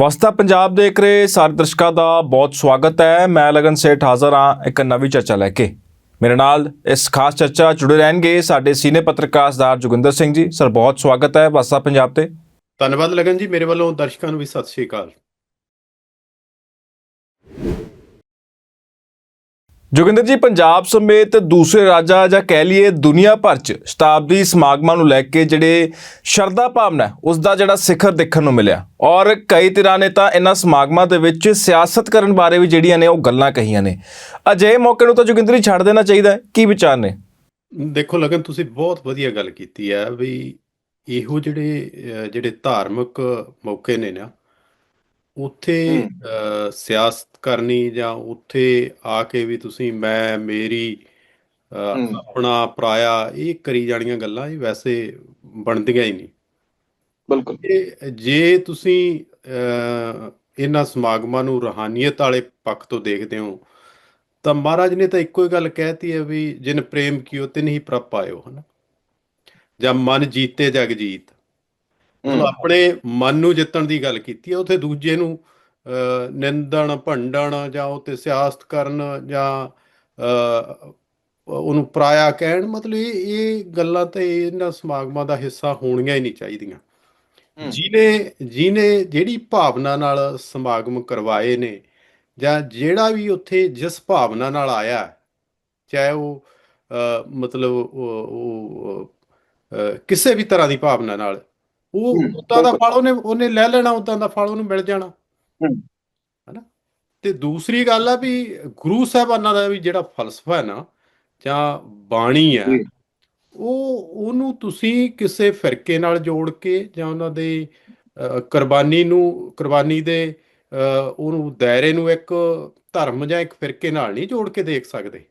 ਵਸਤਾ ਪੰਜਾਬ ਦੇਖ ਰਹੇ ਸਾਰੇ ਦਰਸ਼ਕਾਂ ਦਾ ਬਹੁਤ ਸਵਾਗਤ ਹੈ। ਮੈਂ ਲਗਨ ਸੇਠ ਹਾਜ਼ਰ ਹਾਂ ਇੱਕ ਨਵੀਂ ਚਰਚਾ ਲੈ ਕੇ। ਮੇਰੇ ਨਾਲ ਇਸ ਖਾਸ ਚਰਚਾ ਜੁੜੇ ਰਹਿਣਗੇ ਸਾਡੇ ਸੀਨੀਅਰ ਪੱਤਰਕਾਰ ਸਰਦਾਰ ਜੋਗਿੰਦਰ ਸਿੰਘ ਜੀ। ਸਰ, ਬਹੁਤ ਸਵਾਗਤ ਹੈ ਵਸਤਾ ਪੰਜਾਬ ਤੇ। ਧੰਨਵਾਦ ਲਗਨ ਜੀ। ਮੇਰੇ ਵੱਲੋਂ ਦਰਸ਼ਕਾਂ ਨੂੰ ਵੀ ਸਤਿ ਸ਼੍ਰੀ ਅਕਾਲ। ਜੋਗਿੰਦਰ ਜੀ ਪੰਜਾਬ ਸਮੇਤ ਦੂਸਰੇ ਰਾਜਾਂ ਜਾਂ ਕਹਿ ਲਈਏ ਦੁਨੀਆ ਭਰ 'ਚ ਸ਼ਤਾਬਦੀ ਸਮਾਗਮਾਂ ਨੂੰ ਲੈ ਕੇ ਜਿਹੜੇ ਸ਼ਰਧਾ ਭਾਵਨਾ ਹੈ, ਉਸ ਦਾ ਜਿਹੜਾ ਸਿਖਰ ਦੇਖਣ ਨੂੰ ਮਿਲਿਆ। ਔਰ ਕਈ ਧਿਰਾਂ ਨੇ ਤਾਂ ਇਹਨਾਂ ਸਮਾਗਮਾਂ ਦੇ ਵਿੱਚ ਸਿਆਸਤ ਕਰਨ ਬਾਰੇ ਵੀ ਜਿਹੜੀਆਂ ਨੇ ਉਹ ਗੱਲਾਂ ਕਹੀਆਂ ਨੇ। ਅਜਿਹੇ ਮੌਕੇ ਨੂੰ ਤਾਂ ਜੋਗਿੰਦਰ ਜੀ ਛੱਡ ਦੇਣਾ ਚਾਹੀਦਾ ਕੀ ਵਿਚਾਰ ਨੇ? ਦੇਖੋ ਲਗਨ ਤੁਸੀਂ ਬਹੁਤ ਵਧੀਆ ਗੱਲ ਕੀਤੀ ਹੈ ਵੀ ਇਹੋ ਜਿਹੜੇ ਜਿਹੜੇ ਧਾਰਮਿਕ ਮੌਕੇ ਨੇ ਨਾ ਉੱਥੇ ਅਹ, ਸਿਆਸਤ ਕਰਨੀ ਜਾਂ ਉੱਥੇ ਆ ਕੇ ਵੀ ਤੁਸੀਂ ਮੈਂ ਮੇਰੀ ਅਹ। ਆਪਣਾ ਪਰਾਇਆ ਇਹ ਕਰੀ ਜਾਣੀਆਂ ਗੱਲਾਂ ਇਹ ਵੈਸੇ ਬਣਦੀਆਂ ਹੀ ਨਹੀਂ। ਬਿਲਕੁਲ। ਇਹ ਜੇ ਤੁਸੀਂ ਅਹ, ਇਹਨਾਂ ਸਮਾਗਮਾਂ ਨੂੰ ਰੂਹਾਨੀਅਤ ਵਾਲੇ ਪੱਖ ਤੋਂ ਦੇਖਦੇ ਹੋ ਤਾਂ ਮਹਾਰਾਜ ਨੇ ਤਾਂ ਇੱਕੋ ਹੀ ਗੱਲ ਕਹਿਤੀ ਹੈ ਵੀ ਜਿਨ ਪ੍ਰੇਮ ਕੀਓ ਤਿਨ ਹੀ ਪ੍ਰਭ ਪਾਇਓ ਹਨਾ? ਜਾਂ ਮਨ ਜੀਤੇ ਜਗ ਜੀਤ। ਮਤਲਬ ਆਪਣੇ ਮਨ ਨੂੰ ਜਿੱਤਣ ਦੀ ਗੱਲ ਕੀਤੀ ਹੈ ਉਥੇ ਦੂਜੇ ਨੂੰ ਨਿੰਦਣ ਭੰਡਣ ਜਾਂ ਉਤੇ ਸਿਆਸਤ ਕਰਨ ਜਾਂ ਉਹਨੂੰ ਪਰਾਇਆ ਕਹਿਣ ਮਤਲਬ ਇਹ ਇਹ ਗੱਲਾਂ ਤੇ ਇਹਨਾਂ ਸਮਾਗਮਾਂ ਦਾ ਹਿੱਸਾ ਹੋਣੀਆਂ ਹੀ ਨਹੀਂ ਚਾਹੀਦੀਆਂ। ਜਿਹਨੇ ਜਿਹਨੇ ਜਿਹੜੀ ਭਾਵਨਾ ਨਾਲ ਸਮਾਗਮ ਕਰਵਾਏ ਨੇ ਜਾਂ ਜਿਹੜਾ ਵੀ ਉੱਥੇ ਜਿਸ ਭਾਵਨਾ ਨਾਲ ਆਇਆ ਚਾਹੇ ਉਹ ਮਤਲਬ ਉਹ ਉਹ, ਕਿਸੇ ਵੀ ਤਰ੍ਹਾਂ ਦੀ ਭਾਵਨਾ ਨਾਲ ਉਹ ਉਦਾਂ ਦਾ। ਫਲ ਉਹਨੇ ਉਹਨੇ ਲੈ ਲੈਣਾ ਉਦਾਂ ਦਾ ਫਲ ਉਹਨੂੰ ਮਿਲ ਜਾਣਾ। ਹੈਨਾ ਤੇ ਦੂਸਰੀ ਗੱਲ ਆ ਵੀ ਗੁਰੂ ਸਾਹਿਬਾਨਾਂ ਦਾ ਵੀ ਜਿਹੜਾ ਫਲਸਫਾ ਹੈ ਨਾ ਜਾਂ ਬਾਣੀ ਹੈ। ਉਹ ਉਹਨੂੰ ਤੁਸੀਂ ਕਿਸੇ ਫਿਰਕੇ ਨਾਲ ਜੋੜ ਕੇ ਜਾਂ ਉਹਨਾਂ ਦੇ ਕੁਰਬਾਨੀ ਨੂੰ ਕੁਰਬਾਨੀ ਦੇ ਉਹਨੂੰ ਦਾਇਰੇ ਨੂੰ ਇੱਕ ਧਰਮ ਜਾਂ ਇੱਕ ਫਿਰਕੇ ਨਾਲ ਨਹੀਂ ਜੋੜ ਕੇ ਦੇਖ ਸਕਦੇ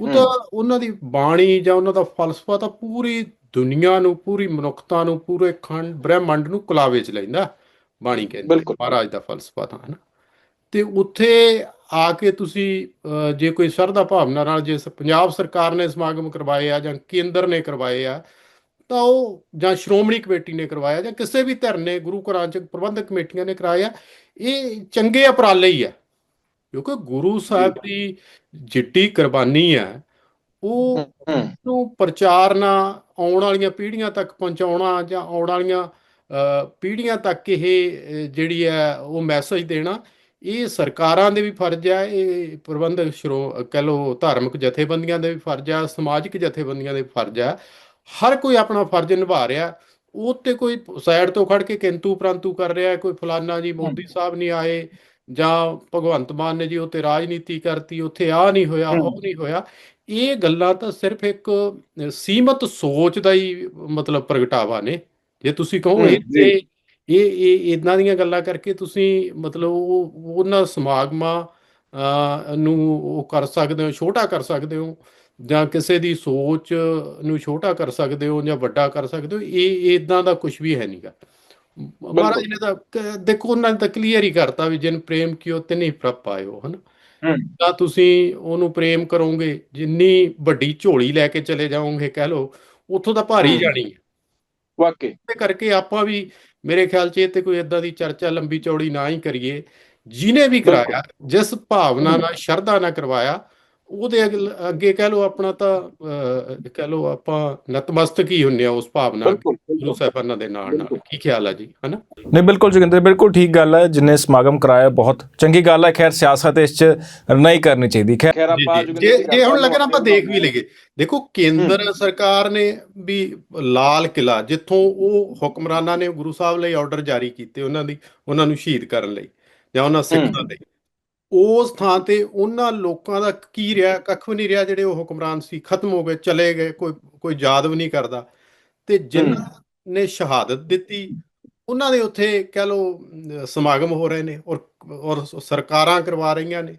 ਉਹ। ਤਾਂ ਉਹਨਾਂ ਦੀ ਬਾਣੀ ਜਾਂ ਉਹਨਾਂ ਦਾ ਫਲਸਫਾ ਤਾਂ ਪੂਰੀ ਦੁਨੀਆ ਨੂੰ ਪੂਰੀ ਮਨੁੱਖਤਾ ਨੂੰ ਪੂਰੇ ਖੰਡ ਬ੍ਰਹਿਮੰਡ ਨੂੰ ਕੁਲਾਵੇ ਚ ਲੈਂਦਾ ਬਾਣੀ ਕਹਿੰਦੀ। ਮਹਾਰਾਜ ਦਾ ਫਲਸਫਾ ਤਾਂ ਹੈ ਨਾ ਤੇ ਉੱਥੇ ਆ ਕੇ ਤੁਸੀਂ ਜੇ ਕੋਈ ਸ਼ਰਧਾ ਭਾਵਨਾ ਨਾਲ ਜੇ ਪੰਜਾਬ ਸਰਕਾਰ ਨੇ ਸਮਾਗਮ ਕਰਵਾਏ ਆ ਜਾਂ ਕੇਂਦਰ ਨੇ ਕਰਵਾਏ ਆ ਤਾਂ ਉਹ ਜਾਂ ਸ਼੍ਰੋਮਣੀ ਕਮੇਟੀ ਨੇ ਕਰਵਾਇਆ ਜਾਂ ਕਿਸੇ ਵੀ ਧਿਰ ਨੇ ਗੁਰੂ ਘਰਾਂ ਚ ਪ੍ਰਬੰਧਕ ਕਮੇਟੀਆਂ ਨੇ ਕਰਾਇਆ ਇਹ ਚੰਗੇ ਉਪਰਾਲੇ ਹੀ ਆ ਕਿਉਂਕਿ ਗੁਰੂ ਸਾਹਿਬ ਦੀ ਜਿੱਡੀ ਕੁਰਬਾਨੀ ਹੈ ਉਹ ਨੂੰ ਪ੍ਰਚਾਰਨਾ ਆਉਣ ਵਾਲੀਆਂ ਪੀੜ੍ਹੀਆਂ ਤੱਕ ਪਹੁੰਚਾਉਣਾ ਜਾਂ ਆਉਣ ਵਾਲੀਆਂ ਪੀੜ੍ਹੀਆਂ ਤੱਕ ਇਹ ਜਿਹੜੀ ਹੈ ਉਹ ਮੈਸੇਜ ਦੇਣਾ ਇਹ ਸਰਕਾਰਾਂ ਦੇ ਵੀ ਫਰਜ਼ ਹੈ ਇਹ ਪ੍ਰਬੰਧਕ ਸ਼ਰੋ ਕਹਿ ਲਓ ਧਾਰਮਿਕ ਜਥੇਬੰਦੀਆਂ ਦੇ ਵੀ ਫਰਜ਼ ਹੈ ਸਮਾਜਿਕ ਜਥੇਬੰਦੀਆਂ ਦੇ ਫਰਜ਼ ਹੈ। ਹਰ ਕੋਈ ਆਪਣਾ ਫਰਜ਼ ਨਿਭਾ ਰਿਹਾ ਉਹ ਤੇ ਕੋਈ ਸਾਈਡ ਤੋਂ ਖੜ ਕੇ ਕਿੰਤੂ ਪ੍ਰੰਤੂ ਕਰ ਰਿਹਾ ਕੋਈ ਫਲਾਨਾ ਜੀ ਮੋਦੀ ਸਾਹਿਬ ਨਹੀਂ ਆਏ ਜਾਂ ਭਗਵੰਤ ਮਾਨ ਨੇ ਜੀ ਉੱਤੇ ਰਾਜਨੀਤੀ ਕਰਤੀ ਉੱਥੇ ਆ ਨਹੀਂ ਹੋਇਆ ਉਹ। ਨਹੀਂ ਹੋਇਆ ਇਹ ਗੱਲਾਂ ਤਾਂ ਸਿਰਫ ਇੱਕ ਸੀਮਤ ਸੋਚ ਦਾ ਹੀ ਮਤਲਬ ਪ੍ਰਗਟਾਵਾ ਨੇ। ਜੇ ਤੁਸੀਂ ਕਹੋ ਇਹ ਇਹ ਇਹ ਇਦਾਂ ਦੀਆਂ ਗੱਲਾਂ ਕਰਕੇ ਤੁਸੀਂ ਮਤਲਬ ਉਹ ਉਹਨਾਂ ਸਮਾਗਮਾਂ ਨੂੰ ਉਹ ਕਰ ਸਕਦੇ ਹੋ ਛੋਟਾ ਕਰ ਸਕਦੇ ਹੋ ਜਾਂ ਕਿਸੇ ਦੀ ਸੋਚ ਨੂੰ ਛੋਟਾ ਕਰ ਸਕਦੇ ਹੋ ਜਾਂ ਵੱਡਾ ਕਰ ਸਕਦੇ ਹੋ ਇਹ ਇਦਾਂ ਦਾ ਕੁਝ ਵੀ ਹੈ ਨਹੀਂਗਾ ਮਹਾਰਾਜ ਨੇ ਤਾਂ ਦੇਖੋ ਉਹਨਾਂ ਨੇ ਤਾਂ ਕਲੀਅਰ ਹੀ ਕਰਤਾ ਵੀ ਜਿਨ ਪ੍ਰੇਮ ਕੀਓ ਤਿਨੇ ਪ੍ਰਭ ਪਾਇਓ ਹਨਾ। ਤਾਂ ਤੁਸੀਂ ਉਹਨੂੰ ਪ੍ਰੇਮ ਕਰੋਗੇ ਜਿੰਨੀ ਵੱਡੀ ਝੋਲੀ ਲੈ ਕੇ ਚਲੇ ਜਾਓਗੇ ਕਹਿ ਲਓ ਉੱਥੋਂ ਤਾਂ ਭਾਰੀ। ਜਾਣੀ ਹੈ ਵਾਕਈ ਤੇ ਕਰਕੇ ਆਪਾਂ ਵੀ ਮੇਰੇ ਖਿਆਲ 'ਚ ਇਹ ਤੇ ਕੋਈ ਇਦਾਂ ਦੀ ਚਰਚਾ ਲੰਬੀ ਚੌੜੀ ਨਾ ਹੀ ਕਰੀਏ ਜਿਹਨੇ ਵੀ। ਕਰਾਇਆ ਜਿਸ ਭਾਵਨਾ। ਨਾਲ ਸ਼ਰਧਾ ਨਾਲ ਕਰਵਾਇਆ ਉਹਦੇ ਅੱਗੇ ਕਹਿ ਲਓ ਆਪਣਾ ਤਾਂ ਕਹਿ ਲਓ ਆਪਾਂ ਨਤਮਸਤਕ ਹੀ ਹੁੰਨੇ ਆ ਉਸ ਭਾਵਨਾ ਗੁਰੂ ਸਾਹਿਬਾਨਾਂ ਦੇ ਨਾਲ ਨਾਲ। ਕੀ ਖਿਆਲ ਆ ਜੀ? ਹਨਾ? ਨਹੀਂ ਬਿਲਕੁਲ ਜੋਗਿੰਦਰ ਬਿਲਕੁਲ ਠੀਕ ਗੱਲ ਹੈ। ਜਿਨੇ ਸਮਾਗਮ ਕਰਾਇਆ ਬਹੁਤ ਚੰਗੀ ਗੱਲ ਹੈ। ਖੈਰ ਸਿਆਸਤ ਇਸ 'ਚ ਨਹੀਂ ਕਰਨੀ ਚਾਹੀਦੀ। ਖੈਰ ਜੀ, ਆਪਾਂ ਜੀ। ਹੁਣ ਲੱਗਣਾ ਆਪਾਂ ਦੇਖ ਵੀ ਲਈਏ। ਦੇਖੋ ਕੇਂਦਰ ਸਰਕਾਰ ਨੇ ਵੀ ਲਾਲ ਕਿਲਾ ਜਿੱਥੋਂ ਉਹ ਹੁਕਮਰਾਨਾਂ ਨੇ ਗੁਰੂ ਸਾਹਿਬ ਲਈ ਆਰਡਰ ਜਾਰੀ ਕੀਤੇ ਉਹਨਾਂ ਦੀ ਉਹਨਾਂ ਨੂੰ ਸ਼ਹੀਦ ਕਰਨ ਲਈ ਜਾਂ ਉਹਨਾਂ ਸਿੱਖਾਂ ਲਈ। ਉਸ ਥਾਂ ਤੇ ਉਹਨਾਂ ਲੋਕਾਂ ਦਾ ਕੀ ਰਿਹਾ ਕੱਖ ਵੀ ਨਹੀਂ ਰਿਹਾ ਜਿਹੜੇ ਉਹ ਹੁਕਮਰਾਨ ਸੀ ਖਤਮ ਹੋ ਗਏ ਚਲੇ ਗਏ ਕੋਈ ਕੋਈ ਯਾਦ ਵੀ ਨਹੀਂ ਕਰਦਾ। ਤੇ ਜਿਨ੍ਹਾਂ ਨੇ ਸ਼ਹਾਦਤ ਦਿੱਤੀ ਉਹਨਾਂ ਦੇ ਉੱਥੇ ਕਹਿ ਅਮ, ਸਮਾਗਮ ਹੋ ਰਹੇ ਨੇ ਔਰ ਔਰ ਸਰਕਾਰਾਂ ਕਰਵਾ ਰਹੀਆਂ ਨੇ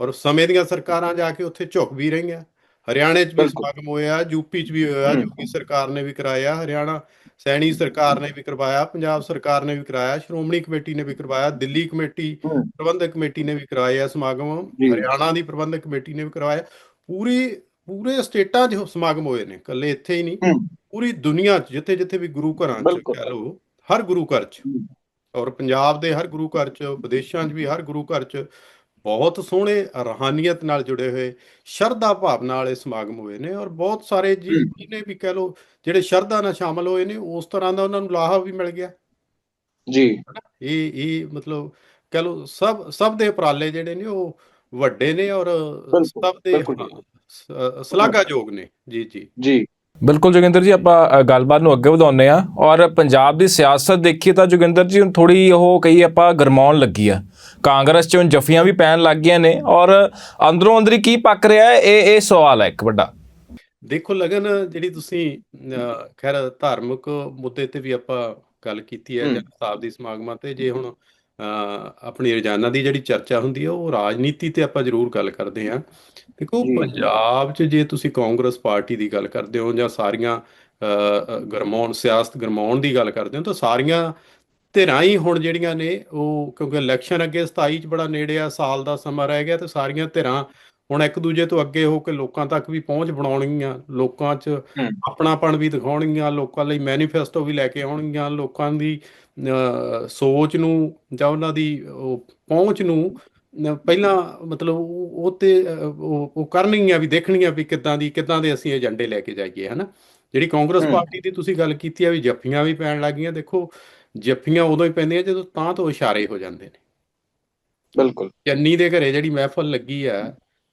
ਔਰ ਸਮੇਂ ਦੀਆਂ ਸਰਕਾਰਾਂ ਜਾ ਕੇ ਉੱਥੇ ਝੁਕ ਵੀ ਰਹੀਆਂ। ਹਰਿਆਣੇ 'ਚ ਵੀ। ਸਮਾਗਮ ਹੋਇਆ ਯੂਪੀ 'ਚ ਵੀ ਹੋਇਆ। ਯੂਪੀ ਸਰਕਾਰ ਨੇ ਵੀ ਕਰਾਇਆ ਹਰਿਆਣਾ ਸੈਣੀ ਸਰਕਾਰ ਨੇ ਵੀ ਕਰਵਾਇਆ ਪੰਜਾਬ ਸਰਕਾਰ ਨੇ ਵੀ ਕਰਾਇਆ ਸ਼੍ਰੋਮਣੀ ਕਮੇਟੀ ਨੇ ਵੀ ਕਰਵਾਇਆ ਦਿੱਲੀ ਕਮੇਟੀ। ਪ੍ਰਬੰਧਕ ਕਮੇਟੀ ਨੇ ਵੀ ਕਰਾਇਆ ਸਮਾਗਮ। ਹਰਿਆਣਾ ਦੀ ਪ੍ਰਬੰਧਕ ਕਮੇਟੀ ਨੇ ਵੀ ਕਰਵਾਇਆ ਪੂਰੀ ਪੂਰੇ ਸਟੇਟਾਂ 'ਚ ਸਮਾਗਮ ਹੋਏ ਨੇ ਇਕੱਲੇ ਇੱਥੇ ਹੀ ਨਹੀਂ। ਪੂਰੀ ਦੁਨੀਆ 'ਚ ਜਿੱਥੇ ਜਿੱਥੇ ਵੀ ਗੁਰੂ ਘਰਾਂ 'ਚ। ਕਹਿ ਲਓ ਹਰ ਗੁਰੂ ਘਰ 'ਚ। ਔਰ ਪੰਜਾਬ ਦੇ ਹਰ ਗੁਰੂ ਘਰ 'ਚ ਵਿਦੇਸ਼ਾਂ 'ਚ ਵੀ ਹਰ ਗੁਰੂ ਘਰ 'ਚ ਬਹੁਤ ਸੋਹਣੇ ਰੂਹਾਨੀਅਤ ਨਾਲ ਜੁੜੇ ਹੋਏ ਸ਼ਰਧਾ ਭਾਵਨਾ ਵਾਲੇ ਸਮਾਗਮ ਹੋਏ ਨੇ ਔਰ ਬਹੁਤ ਸਾਰੇ ਜੀ। ਜਿਹਨੇ ਵੀ ਕਹਿ ਲਓ ਜਿਹੜੇ ਸ਼ਰਧਾ ਨਾਲ ਸ਼ਾਮਲ ਹੋਏ ਨੇ ਉਸ ਤਰ੍ਹਾਂ ਦਾ ਉਹਨਾਂ ਨੂੰ ਲਾਹਾ ਵੀ ਮਿਲ ਗਿਆ। ਜੀ। ਇਹ ਇਹ ਮਤਲਬ ਕਹਿ ਲਓ ਸਭ ਸਭ ਦੇ ਉਪਰਾਲੇ ਜਿਹੜੇ ਨੇ ਉਹ ਵੱਡੇ ਨੇ ਔਰ ਸਭ ਦੇ ਸ਼ਲਾਘਾਯੋਗ ਨੇ। ਜੀ ਜੀ। ਜੀ। ਬਿਲਕੁਲ ਜੋਗਿੰਦਰ ਜੀ ਆਪਾਂ ਗੱਲਬਾਤ ਨੂੰ ਅੱਗੇ ਵਧਾਉਂਦੇ ਆ ਔਰ ਪੰਜਾਬ ਦੀ ਸਿਆਸਤ ਦੇਖੀਏ ਤਾਂ ਜੋਗਿੰਦਰ ਜੀ ਹੁਣ ਥੋੜੀ ਉਹ ਕਹੀ ਆਪਾਂ ਗਰਮਾਉਣ ਲੱਗੀ ਆ ਕਾਂਗਰਸ 'ਚ ਹੁਣ ਜਫੀਆਂ ਵੀ ਪੈਣ ਲੱਗ ਗਈਆਂ ਨੇ ਔਰ ਅੰਦਰੋਂ ਅੰਦਰੀ ਕੀ ਪੱਕ ਰਿਹਾ ਹੈ ਇਹ ਇਹ ਸਵਾਲ ਹੈ ਇੱਕ ਵੱਡਾ ਦੇਖੋ ਲਗਨ ਜਿਹੜੀ ਤੁਸੀਂ ਖੈਰ ਧਾਰਮਿਕ ਮੁੱਦੇ ਤੇ ਵੀ ਆਪਾਂ ਗੱਲ ਕੀਤੀ ਹੈ। ਜਾਂ ਸ਼ਤਾਬਦੀ ਸਮਾਗਮਾਂ ਤੇ ਜੇ ਹੁਣ ਆਪਣੀ ਰੋਜ਼ਾਨਾ ਦੀ ਜਿਹੜੀ ਚਰਚਾ ਹੁੰਦੀ ਹੈ ਉਹ ਰਾਜਨੀਤੀ ਤੇ ਆਪਾਂ ਜ਼ਰੂਰ ਗੱਲ ਕਰਦੇ ਹਾਂ ਦੇਖੋ। ਪੰਜਾਬ 'ਚ ਜੇ ਤੁਸੀਂ ਕਾਂਗਰਸ ਪਾਰਟੀ ਦੀ ਗੱਲ ਕਰਦੇ ਹੋ ਜਾਂ ਸਾਰੀਆਂ ਗਰਮਾਉਣ ਸਿਆਸਤ ਗਰਮਾਉਣ ਦੀ ਗੱਲ ਕਰਦੇ ਹੋ ਤਾਂ ਸਾਰੀਆਂ ਧਿਰਾਂ ਹੀ ਹੁਣ ਜਿਹੜੀਆਂ ਨੇ ਉਹ ਕਿਉਂਕਿ ਇਲੈਕਸ਼ਨ ਅੱਗੇ 27 ਚ ਬੜਾ ਨੇੜੇ ਆ ਸਾਲ ਦਾ ਸਮਾਂ ਰਹਿ ਗਿਆ ਤੇ ਸਾਰੀਆਂ ਧਿਰਾਂ ਹੁਣ ਇੱਕ ਦੂਜੇ ਤੋਂ ਅੱਗੇ ਹੋ ਕੇ ਲੋਕਾਂ ਤੱਕ ਵੀ ਪਹੁੰਚ ਬਣਾਉਣਗੀਆਂ ਲੋਕਾਂ 'ਚ। ਆਪਣਾਪਣ ਵੀ ਦਿਖਾਉਣਗੀਆਂ ਲੋਕਾਂ ਲਈ ਮੈਨੀਫੈਸਟੋ ਵੀ ਲੈ ਕੇ ਆਉਣਗੀਆਂ ਲੋਕਾਂ ਦੀ ਸੋਚ ਨੂੰ ਜਾਂ ਉਹਨਾਂ ਦੀ ਪਹੁੰਚ ਨੂੰ ਪਹਿਲਾਂ ਮਤਲਬ ਉਹ ਤੇ ਉਹ ਕਰਨਗੀਆਂ ਵੀ ਦੇਖਣਗੀਆਂ ਵੀ ਕਿੱਦਾਂ ਦੀ ਕਿੱਦਾਂ ਦੇ ਅਸੀਂ ਏਜੰਡੇ ਲੈ ਕੇ ਜਾਈਏ ਹਨਾ ਜਿਹੜੀ ਕਾਂਗਰਸ। ਪਾਰਟੀ ਦੀ ਤੁਸੀਂ ਗੱਲ ਕੀਤੀ ਆ ਵੀ ਜੱਫੀਆਂ ਵੀ ਪੈਣ ਲੱਗੀਆਂ ਦੇਖੋ ਜੱਫੀਆਂ ਉਦੋਂ ਹੀ ਪੈਂਦੀਆਂ ਜਦੋਂ ਤਾਂ ਤੋਂ ਇਸ਼ਾਰੇ ਹੋ ਜਾਂਦੇ ਨੇ ਬਿਲਕੁਲ ਚੰਨੀ ਦੇ ਘਰੇ ਜਿਹੜੀ ਮਹਿਫਲ ਲੱਗੀ ਆ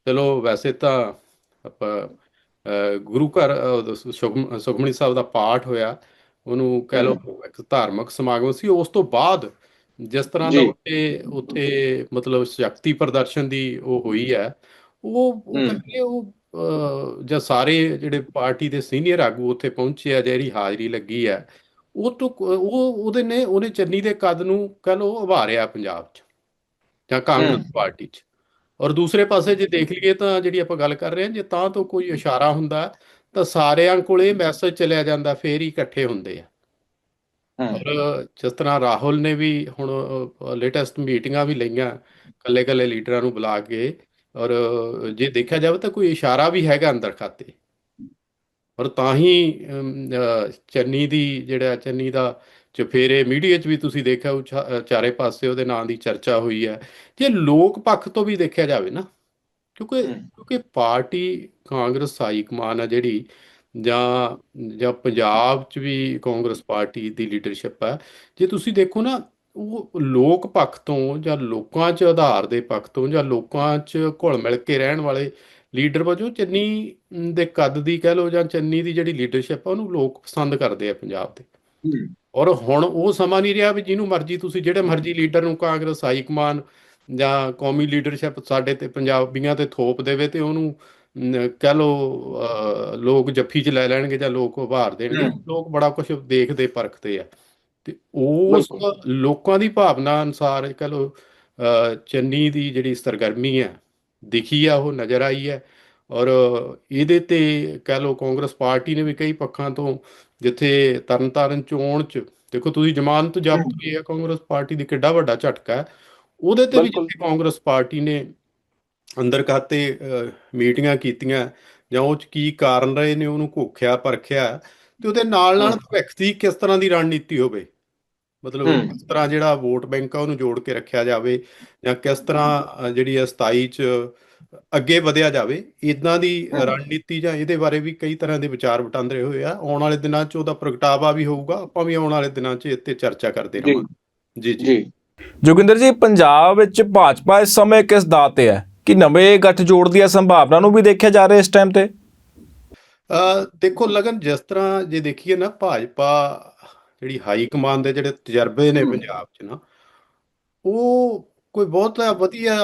ਚਲੋ ਵੈਸੇ ਤਾਂ ਆਪਾਂ ਗੁਰੂ ਘਰ ਸੁਖਮਨੀ ਸਾਹਿਬ ਦਾ ਪਾਠ ਹੋਇਆ ਉਹਨੂੰ ਕਹਿ ਲਓ ਇੱਕ ਧਾਰਮਿਕ ਸਮਾਗਮ ਸੀ। ਉਸ ਤੋਂ ਬਾਅਦ ਜਿਸ ਤਰ੍ਹਾਂ ਦਾ। ਉੱਥੇ ਉੱਥੇ ਮਤਲਬ ਸ਼ਕਤੀ ਪ੍ਰਦਰਸ਼ਨ ਦੀ ਉਹ ਹੋਈ ਹੈ ਉਹ ਉਹ ਜਾਂ ਸਾਰੇ ਜਿਹੜੇ ਪਾਰਟੀ ਦੇ ਸੀਨੀਅਰ ਆਗੂ ਉੱਥੇ ਪਹੁੰਚੇ ਆ ਜਿਹੜੀ ਹਾਜ਼ਰੀ ਲੱਗੀ ਆ ਉਹ ਤੋਂ ਉਹ ਉਹਦੇ ਨੇ ਉਹਨੇ ਚੰਨੀ ਦੇ ਕੱਦ ਨੂੰ ਕਹਿ ਲਓ ਉਭਾਰਿਆ ਪੰਜਾਬ 'ਚ ਜਾਂ ਕਾਂਗਰਸ ਪਾਰਟੀ 'ਚ। ਔਰ ਦੂਸਰੇ ਪਾਸੇ ਜੇ ਦੇਖ ਲਈਏ ਤਾਂ ਜਿਹੜੀ ਆਪਾਂ ਗੱਲ ਕਰ ਰਹੇ ਹਾਂ ਜੇ ਤਾਂ ਤੋਂ ਕੋਈ ਇਸ਼ਾਰਾ ਹੁੰਦਾ ਤਾਂ ਸਾਰਿਆਂ ਕੋਲੇ ਮੈਸੇਜ ਚਲਿਆ ਜਾਂਦਾ ਫੇਰ ਹੀ ਇਕੱਠੇ ਹੁੰਦੇ ਆ। ਔਰ ਜਿਸ ਤਰ੍ਹਾਂ ਰਾਹੁਲ ਨੇ ਵੀ ਹੁਣ ਲੇਟੈਸਟ ਮੀਟਿੰਗਾਂ ਵੀ ਲਈਆਂ ਕੱਲੇ ਕੱਲੇ ਲੀਡਰਾਂ ਨੂੰ ਬੁਲਾ ਕੇ ਔਰ ਜੇ ਦੇਖਿਆ ਜਾਵੇ ਤਾਂ ਕੋਈ ਇਸ਼ਾਰਾ ਵੀ ਹੈਗਾ ਅੰਦਰ ਖਾਤੇ ਔਰ ਤਾਂ ਹੀ ਚੰਨੀ ਦੀ ਜਿਹੜਾ ਚੰਨੀ ਦਾ ਚਫੇਰੇ ਮੀਡੀਆ 'ਚ ਵੀ ਤੁਸੀਂ ਦੇਖਿਆ ਉਹ ਚਾਰੇ ਪਾਸੇ ਉਹਦੇ ਨਾਂ ਦੀ ਚਰਚਾ ਹੋਈ ਹੈ ਜੇ ਲੋਕ ਪੱਖ ਤੋਂ ਵੀ ਦੇਖਿਆ ਜਾਵੇ ਨਾ ਕਿਉਂਕਿ। ਕਿਉਂਕਿ ਪਾਰਟੀ ਕਾਂਗਰਸ ਹਾਈ ਕਮਾਨ ਹੈ ਜਿਹੜੀ ਜਾਂ ਜਾਂ ਪੰਜਾਬ 'ਚ ਵੀ ਕਾਂਗਰਸ ਪਾਰਟੀ ਦੀ ਲੀਡਰਸ਼ਿਪ ਹੈ ਜੇ ਤੁਸੀਂ ਦੇਖੋ ਨਾ ਉਹ ਲੋਕ ਪੱਖ ਤੋਂ ਜਾਂ ਲੋਕਾਂ 'ਚ ਆਧਾਰ ਦੇ ਪੱਖ ਤੋਂ ਜਾਂ ਲੋਕਾਂ 'ਚ ਘੁਲ ਮਿਲ ਕੇ ਰਹਿਣ ਵਾਲੇ ਲੀਡਰ ਵਜੋਂ ਚੰਨੀ ਦੇ ਕੱਦ ਦੀ ਕਹਿ ਲਓ ਜਾਂ ਚੰਨੀ ਦੀ ਜਿਹੜੀ ਲੀਡਰਸ਼ਿਪ ਆ ਉਹਨੂੰ ਲੋਕ ਪਸੰਦ ਕਰਦੇ ਆ ਪੰਜਾਬ ਦੇ। ਔਰ ਹੁਣ ਉਹ ਸਮਾਂ ਨਹੀਂ ਰਿਹਾ ਵੀ ਜਿਹਨੂੰ ਮਰਜ਼ੀ ਤੁਸੀਂ ਜਿਹੜੇ ਮਰਜ਼ੀ ਲੀਡਰ ਨੂੰ ਕਾਂਗਰਸ ਹਾਈ ਕਮਾਨ ਜਾਂ ਕੌਮੀ ਲੀਡਰਸ਼ਿਪ ਸਾਡੇ ਤੇ ਪੰਜਾਬੀਆਂ ਤੇ ਥੋਪ ਦੇਵੇ ਤੇ ਉਹਨੂੰ ਕਹਿ ਲਓ ਅਹ, ਲੋਕ ਜੱਫੀ 'ਚ ਲੈ ਲੈਣਗੇ ਜਾਂ ਲੋਕ ਉਭਾਰ ਦੇਣਗੇ। ਲੋਕ ਬੜਾ ਕੁਝ ਦੇਖਦੇ ਪਰਖਦੇ ਆ। ਤੇ ਉਸ ਲੋਕਾਂ ਦੀ ਭਾਵਨਾ ਅਨੁਸਾਰ ਕਹਿ ਲਓ ਅਹ, ਚੰਨੀ ਦੀ ਜਿਹੜੀ ਸਰਗਰਮੀ ਹੈ ਦਿਖੀ ਆ ਉਹ ਨਜ਼ਰ ਆਈ ਹੈ। ਔਰ ਇਹਦੇ ਤੇ ਕਹਿ ਲਓ ਕਾਂਗਰਸ ਪਾਰਟੀ ਨੇ ਵੀ ਕਈ ਪੱਖਾਂ ਤੋਂ ਜਿੱਥੇ ਤਰਨਤਾਰਨ ਚੋਣ ਚ ਦੇਖੋ ਤੁਸੀਂ ਜ਼ਮਾਨਤ ਜ਼ਬਤ ਵੀ ਹੈ ਕਾਂਗਰਸ ਪਾਰਟੀ ਦੀ ਕਿੱਡਾ ਵੱਡਾ ਝਟਕਾ ਹੈ ਉਹਦੇ ਤੇ ਵੀ। ਜਿੱਥੇ ਕਾਂਗਰਸ ਪਾਰਟੀ ਨੇ ਅੰਦਰ ਖਾਤੇ ਮੀਟਿੰਗਾਂ ਕੀਤੀਆਂ ਜਾਂ ਉਹ ਚ ਕੀ ਕਾਰਨ ਰਹੇ ਨੇ ਉਹਨੂੰ ਘੋਖਿਆ ਪਰਖਿਆ ਤੇ ਉਹਦੇ ਨਾਲ ਨਾਲ। ਭਵਿੱਖ ਦੀ ਕਿਸ ਤਰ੍ਹਾਂ ਦੀ ਰਣਨੀਤੀ ਹੋਵੇ ਮਤਲਬ। ਕਿਸ ਤਰ੍ਹਾਂ ਜਿਹੜਾ ਵੋਟ ਬੈਂਕ ਆ ਉਹਨੂੰ ਜੋੜ ਕੇ ਰੱਖਿਆ ਜਾਵੇ ਜਾਂ ਕਿਸ ਤਰ੍ਹਾਂ ਜਿਹੜੀ ਹੈ 27 ਚ ਅੱਗੇ ਵਧਿਆ ਜਾਵੇ ਇਦਾਂ ਦੀ। ਰਣਨੀਤੀ ਜਾਂ ਇਹਦੇ ਬਾਰੇ ਵੀ ਕਈ ਤਰ੍ਹਾਂ ਦੇ ਵਿਚਾਰ ਵਟਾਂਦਰੇ ਹੋਏ ਆ। ਆਉਣ ਵਾਲੇ ਦਿਨਾਂ 'ਚ ਉਹਦਾ ਪ੍ਰਗਟਾਵਾ ਵੀ ਹੋਊਗਾ। ਆਪਾਂ ਵੀ ਆਉਣ ਵਾਲੇ ਦਿਨਾਂ 'ਚ ਇੱਥੇ ਚਰਚਾ ਕਰਦੇ। ਰਹਾਂਗੇ ਜੀ ਜੀ। ਜੋਗਿੰਦਰ ਜੀ ਪੰਜਾਬ ਵਿੱਚ ਭਾਜਪਾ ਇਸ ਸਮੇਂ ਕਿਸ ਦਾਅ ਤੇ ਹੈ? ਕਿ ਨਵੇਂ ਗੱਠ ਜੋੜ ਦੀਆਂ ਸੰਭਾਵਨਾ ਨੂੰ ਵੀ ਦੇਖਿਆ ਜਾ ਰਿਹਾ ਇਸ ਟਾਈਮ ਤੇ? ਅ ਦੇਖੋ ਲਗਨ ਜਿਸ ਤਰ੍ਹਾਂ ਜੇ ਦੇਖੀਏ ਨਾ ਭਾਜਪਾ ਜਿਹੜੀ ਹਾਈ ਕਮਾਂਡ ਦੇ ਜਿਹੜੇ ਤਜਰਬੇ ਨੇ। ਪੰਜਾਬ 'ਚ ਨਾ ਉਹ ਕੋਈ ਬਹੁਤ ਵਧੀਆ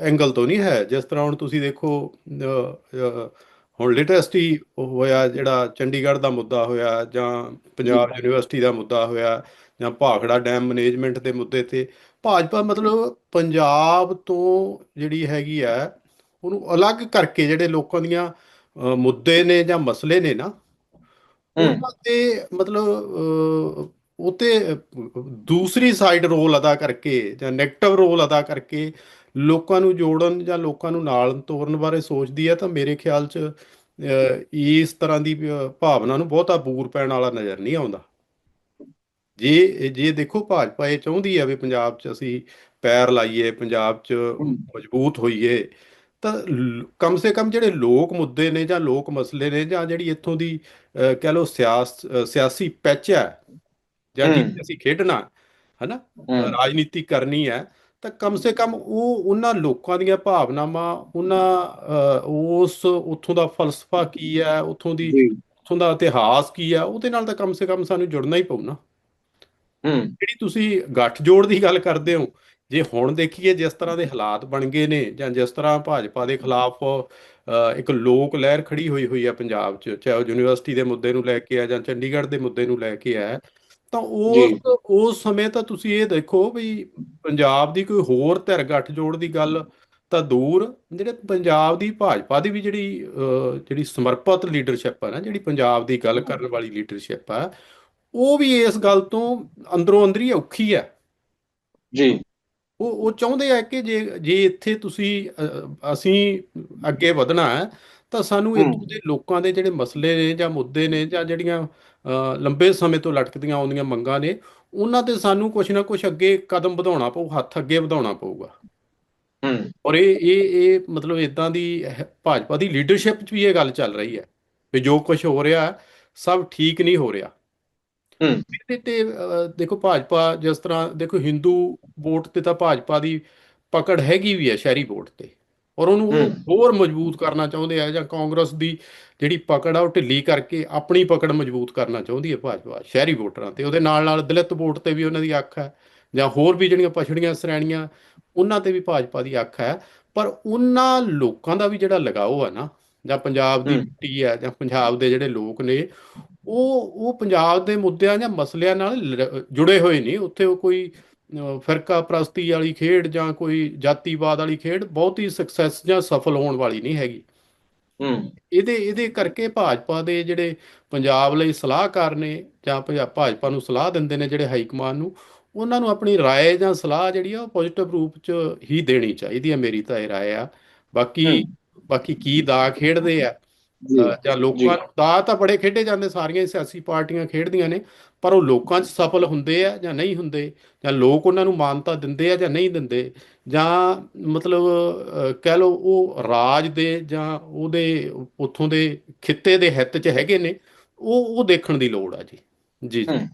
ਐਂਗਲ ਤੋਂ ਨਹੀਂ ਹੈ ਜਿਸ ਤਰ੍ਹਾਂ ਹੁਣ ਤੁਸੀਂ ਦੇਖੋ ਹੁਣ ਲੇਟੈਸਟ ਹੀ ਹੋਇਆ ਜਿਹੜਾ ਚੰਡੀਗੜ੍ਹ ਦਾ ਮੁੱਦਾ ਹੋਇਆ ਜਾਂ ਪੰਜਾਬ ਯੂਨੀਵਰਸਿਟੀ ਦਾ ਮੁੱਦਾ ਹੋਇਆ ਜਾਂ ਭਾਖੜਾ ਡੈਮ ਮੈਨੇਜਮੈਂਟ ਦੇ ਮੁੱਦੇ ਤੇ ਭਾਜਪਾ ਮਤਲਬ ਪੰਜਾਬ ਤੋਂ ਜਿਹੜੀ ਹੈਗੀ ਆ ਉਹਨੂੰ ਅਲੱਗ ਕਰਕੇ ਜਿਹੜੇ ਲੋਕਾਂ ਦੀਆਂ ਮੁੱਦੇ ਨੇ ਜਾਂ ਮਸਲੇ ਨੇ ਨਾ। ਉਹਨਾਂ ਤੇ ਮਤਲਬ ਅ, ਉਹ ਤੇ ਅ, ਦੂਸਰੀ ਸਾਈਡ ਰੋਲ ਅਦਾ ਕਰਕੇ ਜਾਂ ਨੈਗੇਟਿਵ ਰੋਲ ਅਦਾ ਕਰਕੇ ਲੋਕਾਂ ਨੂੰ ਜੋੜਨ ਜਾਂ ਲੋਕਾਂ ਨੂੰ ਨਾਲ ਤੋਰਨ ਬਾਰੇ ਸੋਚਦੀ ਹੈ ਤਾਂ ਮੇਰੇ ਖਿਆਲ 'ਚ ਇਸ ਤਰ੍ਹਾਂ ਦੀ ਭਾਵਨਾ ਨੂੰ ਬਹੁਤਾ ਬੂਰ ਪੈਣ ਵਾਲਾ ਨਜ਼ਰ ਨਹੀਂ ਆਉਂਦਾ ਜੇ ਜੇ ਦੇਖੋ ਭਾਜਪਾ ਇਹ ਚਾਹੁੰਦੀ ਹੈ ਵੀ ਪੰਜਾਬ 'ਚ ਅਸੀਂ ਪੈਰ ਲਾਈਏ ਪੰਜਾਬ 'ਚ। ਮਜ਼ਬੂਤ ਹੋਈਏ ਤਾਂ ਲ- ਕਮ ਸੇ ਕਮ ਜਿਹੜੇ ਲੋਕ ਮੁੱਦੇ ਨੇ ਜਾਂ ਲੋਕ ਮਸਲੇ ਨੇ ਜਾਂ ਜਿਹੜੀ ਇੱਥੋਂ ਦੀ ਕਹਿ ਅਹ, ਸਿਆਸੀ ਪੈਚ ਹੈ ਜਾਂ। ਜਿਹਦੇ ਅਸੀਂ ਖੇਡਣਾ ਹਨਾ? ਰਾਜਨੀਤੀ ਕਰਨੀ ਹੈ ਤਾਂ ਕਮ ਸੇ ਕਮ ਉਹ ਉਹਨਾਂ ਲੋਕਾਂ ਦੀਆਂ ਭਾਵਨਾਵਾਂ ਉਹਨਾਂ ਉਸ ਉੱਥੋਂ ਦਾ ਫਲਸਫਾ ਕੀ ਹੈ ਉੱਥੋਂ ਦੀ ਉੱਥੋਂ ਦਾ ਇਤਿਹਾਸ ਕੀ ਹੈ ਉਹਦੇ ਨਾਲ ਤਾਂ ਕਮ ਸੇ ਕਮ ਸਾਨੂੰ ਜੁੜਨਾ ਹੀ ਪਊ ਨਾ। ਹੂੰ। ਜਿਹੜੀ ਤੁਸੀਂ ਗੱਠਜੋੜ ਦੀ ਗੱਲ ਕਰਦੇ ਹੋ ਜੇ ਹੁਣ ਦੇਖੀਏ ਜਿਸ ਤਰ੍ਹਾਂ ਦੇ ਹਾਲਾਤ ਬਣ ਗਏ ਨੇ ਜਾਂ ਜਿਸ ਤਰ੍ਹਾਂ ਭਾਜਪਾ ਦੇ ਖਿਲਾਫ ਇੱਕ ਲੋਕ ਲਹਿਰ ਖੜੀ ਹੋਈ ਹੋਈ ਹੈ ਪੰਜਾਬ 'ਚ ਚਾਹੇ ਉਹ ਯੂਨੀਵਰਸਿਟੀ ਦੇ ਮੁੱਦੇ ਨੂੰ ਲੈ ਕੇ ਆ ਜਾਂ ਚੰਡੀਗੜ੍ਹ ਦੇ ਮੁੱਦੇ ਨੂੰ ਲੈ ਕੇ ਆ ਤਾਂ ਉਸ ਉਸ ਸਮੇਂ ਤਾਂ ਤੁਸੀਂ ਇਹ ਦੇਖੋ ਵੀ ਪੰਜਾਬ ਦੀ ਕੋਈ ਹੋਰ ਧਿਰ ਗੱਠਜੋੜ ਦੀ ਗੱਲ ਤਾਂ ਦੂਰ ਜਿਹੜੇ ਪੰਜਾਬ ਦੀ ਭਾਜਪਾ ਦੀ ਵੀ ਜਿਹੜੀ ਜਿਹੜੀ ਸਮਰਪਿਤ ਲੀਡਰਸ਼ਿਪ ਹੈ ਨਾ ਜਿਹੜੀ ਪੰਜਾਬ ਦੀ ਗੱਲ ਕਰਨ ਵਾਲੀ ਲੀਡਰਸ਼ਿਪ ਹੈ ਉਹ ਵੀ ਇਸ ਗੱਲ ਤੋਂ ਅੰਦਰੋਂ ਅੰਦਰੀ ਔਖੀ ਹੈ ਜੀ। ਉਹ ਉਹ ਚਾਹੁੰਦੇ ਆ ਕਿ ਜੇ ਜੇ ਇੱਥੇ ਤੁਸੀਂ ਅਸੀਂ ਅੱਗੇ ਵਧਣਾ ਹੈ ਤਾਂ ਸਾਨੂੰ। ਇੱਥੋਂ ਦੇ ਲੋਕਾਂ ਦੇ ਜਿਹੜੇ ਮਸਲੇ ਨੇ ਜਾਂ ਮੁੱਦੇ ਨੇ ਜਾਂ ਜਿਹੜੀਆਂ ਲੰਬੇ ਸਮੇਂ ਤੋਂ ਲਟਕਦੀਆਂ ਆਉਂਦੀਆਂ ਮੰਗਾਂ ਨੇ ਉਹਨਾਂ ਤੇ ਸਾਨੂੰ ਕੁਝ ਨਾ ਕੁਝ ਅੱਗੇ ਕਦਮ ਵਧਾਉਣਾ ਪਊ ਹੱਥ ਅੱਗੇ ਵਧਾਉਣਾ ਪਊਗਾ। ਹੂੰ। ਔਰ ਇਹ ਇਹ ਇਹ ਮਤਲਬ ਇਦਾਂ ਦੀ ਭਾਜਪਾ ਦੀ ਲੀਡਰਸ਼ਿਪ 'ਚ ਵੀ ਇਹ ਗੱਲ ਚੱਲ ਰਹੀ ਹੈ ਵੀ ਜੋ ਕੁਝ ਹੋ ਰਿਹਾ ਸਭ ਠੀਕ ਨਹੀਂ ਹੋ ਰਿਹਾ। ਹੂੰ। ਤੇ ਤੇ ਦੇਖੋ ਭਾਜਪਾ ਜਿਸ ਤਰ੍ਹਾਂ ਦੇਖੋ ਹਿੰਦੂ ਵੋਟ ਤੇ ਤਾਂ ਭਾਜਪਾ ਦੀ ਪਕੜ ਹੈਗੀ ਵੀ ਹੈ ਸ਼ਹਿਰੀ ਵੋਟ ਤੇ। ਔਰ ਉਹਨੂੰ। ਹੋਰ ਮਜ਼ਬੂਤ ਕਰਨਾ ਚਾਹੁੰਦੇ ਆ ਜਾਂ ਕਾਂਗਰਸ ਦੀ ਜਿਹੜੀ ਪਕੜ ਆ ਉਹ ਢਿੱਲੀ ਕਰਕੇ ਆਪਣੀ ਪਕੜ ਮਜ਼ਬੂਤ ਕਰਨਾ ਚਾਹੁੰਦੀ ਹੈ ਭਾਜਪਾ ਸ਼ਹਿਰੀ ਵੋਟਰਾਂ ਤੇ ਉਹਦੇ ਨਾਲ ਨਾਲ ਦਲਿਤ ਵੋਟ ਤੇ ਵੀ ਉਹਨਾਂ ਦੀ ਅੱਖ ਹੈ ਜਾਂ ਹੋਰ ਵੀ ਜਿਹੜੀਆਂ ਪਛੜੀਆਂ ਸ਼੍ਰੇਣੀਆਂ ਉਹਨਾਂ ਤੇ ਵੀ ਭਾਜਪਾ ਦੀ ਅੱਖ ਹੈ ਪਰ ਉਹਨਾਂ ਲੋਕਾਂ ਦਾ ਵੀ ਜਿਹੜਾ ਲਗਾਓ ਹੈ ਨਾ ਜਾਂ ਪੰਜਾਬ ਦੀ। ਮਿੱਟੀ ਹੈ ਜਾਂ ਪੰਜਾਬ ਦੇ ਜਿਹੜੇ ਲੋਕ ਨੇ ਉਹ ਉਹ ਪੰਜਾਬ ਦੇ ਮੁੱਦਿਆਂ ਜਾਂ ਮਸਲਿਆਂ ਨਾਲ ਜੁੜੇ ਹੋਏ ਨਹੀਂ ਉੱਥੇ ਉਹ ਕੋਈ ਫਿਰਕਾ ਪ੍ਰਸਤੀ ਵਾਲੀ ਖੇਡ ਜਾਂ ਕੋਈ ਜਾਤੀਵਾਦ ਵਾਲੀ ਖੇਡ ਬਹੁਤੀ ਸਕਸੈਸ ਜਾਂ ਸਫਲ ਹੋਣ ਵਾਲੀ ਨਹੀਂ ਹੈਗੀ ਹੂੰ ਇਹਦੇ ਇਹਦੇ ਕਰਕੇ ਭਾਜਪਾ ਦੇ ਜਿਹੜੇ ਪੰਜਾਬ ਲਈ ਸਲਾਹਕਾਰ ਨੇ ਜਾਂ ਪੰਜਾ- ਭਾਜਪਾ ਨੂੰ ਸਲਾਹ ਦਿੰਦੇ ਨੇ ਜਿਹੜੇ ਹਾਈ ਕਮਾਨ ਨੂੰ ਉਹਨਾਂ ਨੂੰ ਆਪਣੀ رائے ਜਾਂ ਸਲਾਹ ਜਿਹੜੀ ਆ ਉਹ ਪੋਜ਼ਿਟਿਵ ਰੂਪ ਚ ਹੀ ਦੇਣੀ ਚਾਹੀਦੀ ਹੈ ਮੇਰੀ ਤਾਂ ਇਹ رائے ਆ ਬਾਕੀ ਹੂੰ। ਬਾਕੀ ਕੀ ਦਾ ਖੇਡਦੇ ਆ ਜੀ ਅ, ਜਾਂ ਜੀ। ਲੋਕਾਂ ਨੂੰ ਦਾ ਤਾਂ ਬੜੇ ਖੇਡੇ ਜਾਂਦੇ ਸਾਰੀਆਂ ਹੀ ਸਿਆਸੀ ਪਾਰਟੀਆਂ ਖੇਡਦੀਆਂ ਨੇ ਪਰ ਉਹ ਲੋਕਾਂ 'ਚ ਸਫਲ ਹੁੰਦੇ ਆ ਜਾਂ ਨਹੀਂ ਹੁੰਦੇ? ਜਾਂ ਲੋਕ ਉਹਨਾਂ ਨੂੰ ਮਾਨਤਾ ਦਿੰਦੇ ਆ ਜਾਂ ਨਹੀਂ ਦਿੰਦੇ? ਜਾਂ ਮਤਲਬ ਕਹਿ ਲਓ ਉਹ ਰਾਜ ਦੇ ਜਾਂ ਉਹਦੇ ਉੱਥੋਂ ਦੇ ਖਿੱਤੇ ਦੇ ਹਿੱਤ 'ਚ ਹੈਗੇ ਨੇ ਉਹ ਉਹ ਦੇਖਣ ਦੀ ਲੋੜ ਆ ਜੀ। ਜੀ ਜੀ।